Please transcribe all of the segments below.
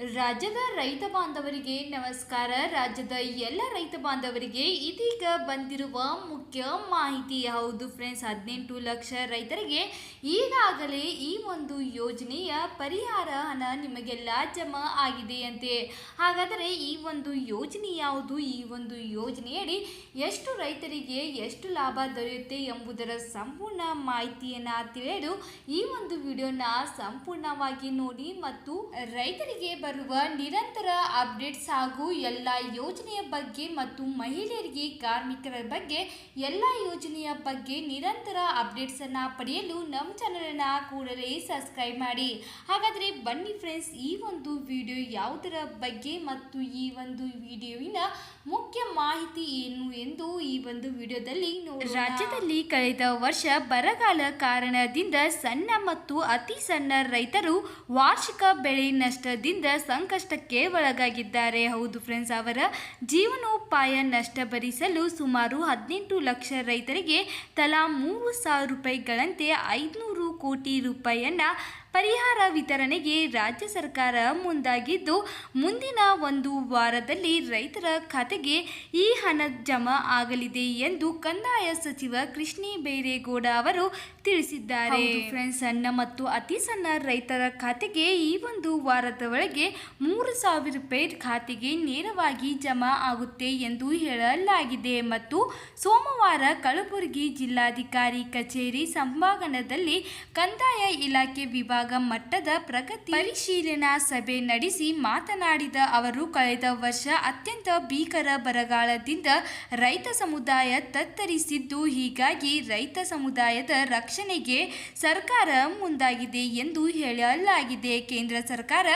ರಾಜ್ಯದ ರೈತ ಬಾಂಧವರಿಗೆ ನಮಸ್ಕಾರ. ರಾಜ್ಯದ ಎಲ್ಲ ರೈತ ಬಾಂಧವರಿಗೆ ಇದೀಗ ಬಂದಿರುವ ಮುಖ್ಯ ಮಾಹಿತಿ ಹೌದು ಫ್ರೆಂಡ್ಸ್ ಹದಿನೆಂಟು ಲಕ್ಷ ರೈತರಿಗೆ ಈಗಾಗಲೇ ಈ ಒಂದು ಯೋಜನೆಯ ಪರಿಹಾರ ಹಣ ನಿಮಗೆಲ್ಲ ಜಮಾ ಆಗಿದೆಯಂತೆ ಹಾಗಾದರೆ ಈ ಒಂದು ಯೋಜನೆ ಯಾವುದು? ಈ ಒಂದು ಯೋಜನೆಯಡಿ ಎಷ್ಟು ರೈತರಿಗೆ ಎಷ್ಟು ಲಾಭ ದೊರೆಯುತ್ತೆ ಎಂಬುದರ ಸಂಪೂರ್ಣ ಮಾಹಿತಿಯನ್ನು ತಿಳಿಯಲು ಈ ಒಂದು ವಿಡಿಯೋನ ಸಂಪೂರ್ಣವಾಗಿ ನೋಡಿ ಮತ್ತು ರೈತರಿಗೆ ಬರುವ ನಿರಂತರ ಅಪ್ಡೇಟ್ಸ್ ಹಾಗೂ ಎಲ್ಲ ಯೋಜನೆಯ ಬಗ್ಗೆ ಮತ್ತು ಮಹಿಳೆಯರಿಗೆ ಕಾರ್ಮಿಕರ ಬಗ್ಗೆ ಎಲ್ಲ ಯೋಜನೆಯ ಬಗ್ಗೆ ನಿರಂತರ ಅಪ್ಡೇಟ್ಸ್ ಅನ್ನ ಪಡೆಯಲು ನಮ್ಮ ಚಾನಲನ್ನು ಕೂಡಲೇ ಸಬ್ಸ್ಕ್ರೈಬ್ ಮಾಡಿ. ಹಾಗಾದರೆ ಬನ್ನಿ ಫ್ರೆಂಡ್ಸ್, ಈ ಒಂದು ವಿಡಿಯೋ ಯಾವುದರ ಬಗ್ಗೆ ಮತ್ತು ಈ ಒಂದು ವಿಡಿಯೋವಿನ ಮುಖ್ಯ ಮಾಹಿತಿ ಏನು ಎಂದು ಈ ಒಂದು ವಿಡಿಯೋದಲ್ಲಿ ರಾಜ್ಯದಲ್ಲಿ ಕಳೆದ ವರ್ಷ ಬರಗಾಲ ಕಾರಣದಿಂದ ಸಣ್ಣ ಮತ್ತು ಅತಿ ಸಣ್ಣ ರೈತರು ವಾರ್ಷಿಕ ಬೆಳೆ ನಷ್ಟದಿಂದ ಸಂಕಷ್ಟಕ್ಕೆ ಒಳಗಾಗಿದ್ದಾರೆ. ಹೌದು ಫ್ರೆಂಡ್ಸ್ ಅವರ ಜೀವನೋಪಾಯ ನಷ್ಟ ಭರಿಸಲು ಸುಮಾರು ಹದಿನೆಂಟು ಲಕ್ಷ ರೈತರಿಗೆ ತಲಾ ಮೂರು ಸಾವಿರ ರೂಪಾಯಿಗಳಂತೆ ಐದುನೂರು ಕೋಟಿ ರೂಪಾಯಿಯನ್ನ ಪರಿಹಾರ ವಿತರಣೆಗೆ ರಾಜ್ಯ ಸರ್ಕಾರ ಮುಂದಾಗಿದ್ದು, ಮುಂದಿನ ಒಂದು ವಾರದಲ್ಲಿ ರೈತರ ಖಾತೆಗೆ ಈ ಹಣ ಜಮಾ ಆಗಲಿದೆ ಎಂದು ಕಂದಾಯ ಸಚಿವ ಕೃಷ್ಣ ಬೈರೇಗೌಡ ಅವರು ತಿಳಿಸಿದ್ದಾರೆ. ಫ್ರೆಂಡ್ಸ್ ಸಣ್ಣ ಮತ್ತು ಅತಿ ಸಣ್ಣ ರೈತರ ಖಾತೆಗೆ ಈ ಒಂದು ವಾರದ ಒಳಗೆ ಮೂರು ಸಾವಿರ ರೂಪಾಯಿ ಖಾತೆಗೆ ನೇರವಾಗಿ ಜಮಾ ಆಗುತ್ತೆ ಎಂದು ಹೇಳಲಾಗಿದೆ ಮತ್ತು ಸೋಮವಾರ ಕಲಬುರಗಿ ಜಿಲ್ಲಾಧಿಕಾರಿ ಕಚೇರಿ ಸಭಾಂಗಣದಲ್ಲಿ ಕಂದಾಯ ಇಲಾಖೆ ವಿಭಾಗ ಮಟ್ಟದ ಪ್ರಗತಿ ಪರಿಶೀಲನಾ ಸಭೆ ನಡೆಸಿ ಮಾತನಾಡಿದ ಅವರು, ಕಳೆದ ವರ್ಷ ಅತ್ಯಂತ ಭೀಕರ ಬರಗಾಲದಿಂದ ರೈತ ಸಮುದಾಯ ತತ್ತರಿಸಿದ್ದು, ಹೀಗಾಗಿ ರೈತ ಸಮುದಾಯದ ರಕ್ಷಣೆಗೆ ಸರ್ಕಾರ ಮುಂದಾಗಿದೆ ಎಂದು ಹೇಳಲಾಗಿದೆ. ಕೇಂದ್ರ ಸರ್ಕಾರ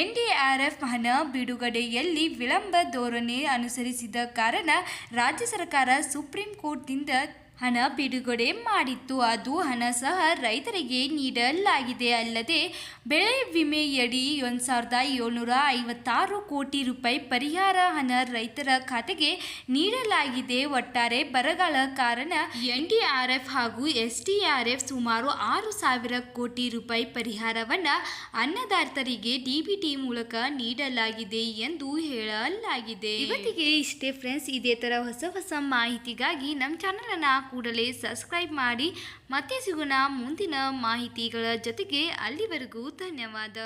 ಎನ್ಡಿಆರ್ಎಫ್ ಹಣ ಬಿಡುಗಡೆಯಲ್ಲಿ ವಿಳಂಬ ಧೋರಣೆ ಅನುಸರಿಸಿದ ಕಾರಣ ರಾಜ್ಯ ಸರ್ಕಾರ ಸುಪ್ರೀಂ ಕೋರ್ಟ್ನಿಂದ ಹಣ ಬಿಡುಗಡೆ ಮಾಡಿತ್ತು. ಅದು ಹಣ ಸಹ ರೈತರಿಗೆ ನೀಡಲಾಗಿದೆ. ಅಲ್ಲದೆ, ಬೆಳೆ ವಿಮೆಯಡಿ ಒಂದು ಸಾವಿರದ ಏಳ್ನೂರ ಐವತ್ತಾರು ಕೋಟಿ ರೂಪಾಯಿ ಪರಿಹಾರ ಹಣ ರೈತರ ಖಾತೆಗೆ ನೀಡಲಾಗಿದೆ. ಒಟ್ಟಾರೆ ಬರಗಾಲ ಕಾರಣ ಎನ್ ಹಾಗೂ ಎಸ್ ಸುಮಾರು ಆರು ಸಾವಿರ ಕೋಟಿ ರೂಪಾಯಿ ಪರಿಹಾರವನ್ನು ಅನ್ನದಾತರಿಗೆ ಡಿಬಿಟಿ ಮೂಲಕ ನೀಡಲಾಗಿದೆ ಎಂದು ಹೇಳಲಾಗಿದೆ. ಇವತ್ತಿಗೆ ಇಷ್ಟೇ ಫ್ರೆಂಡ್ಸ್. ಇದೇ ಥರ ಹೊಸ ಹೊಸ ಮಾಹಿತಿಗಾಗಿ ನಮ್ಮ ಚಾನಲನ್ನು ಕೂಡಲೇ ಸಬ್ಸ್ಕ್ರೈಬ್ ಮಾಡಿ. ಮತ್ತೆ ಸಿಗೋಣ ಮುಂದಿನ ಮಾಹಿತಿಗಳ ಜೊತೆಗೆ ಅಲ್ಲಿವರೆಗೂ ಧನ್ಯವಾದ.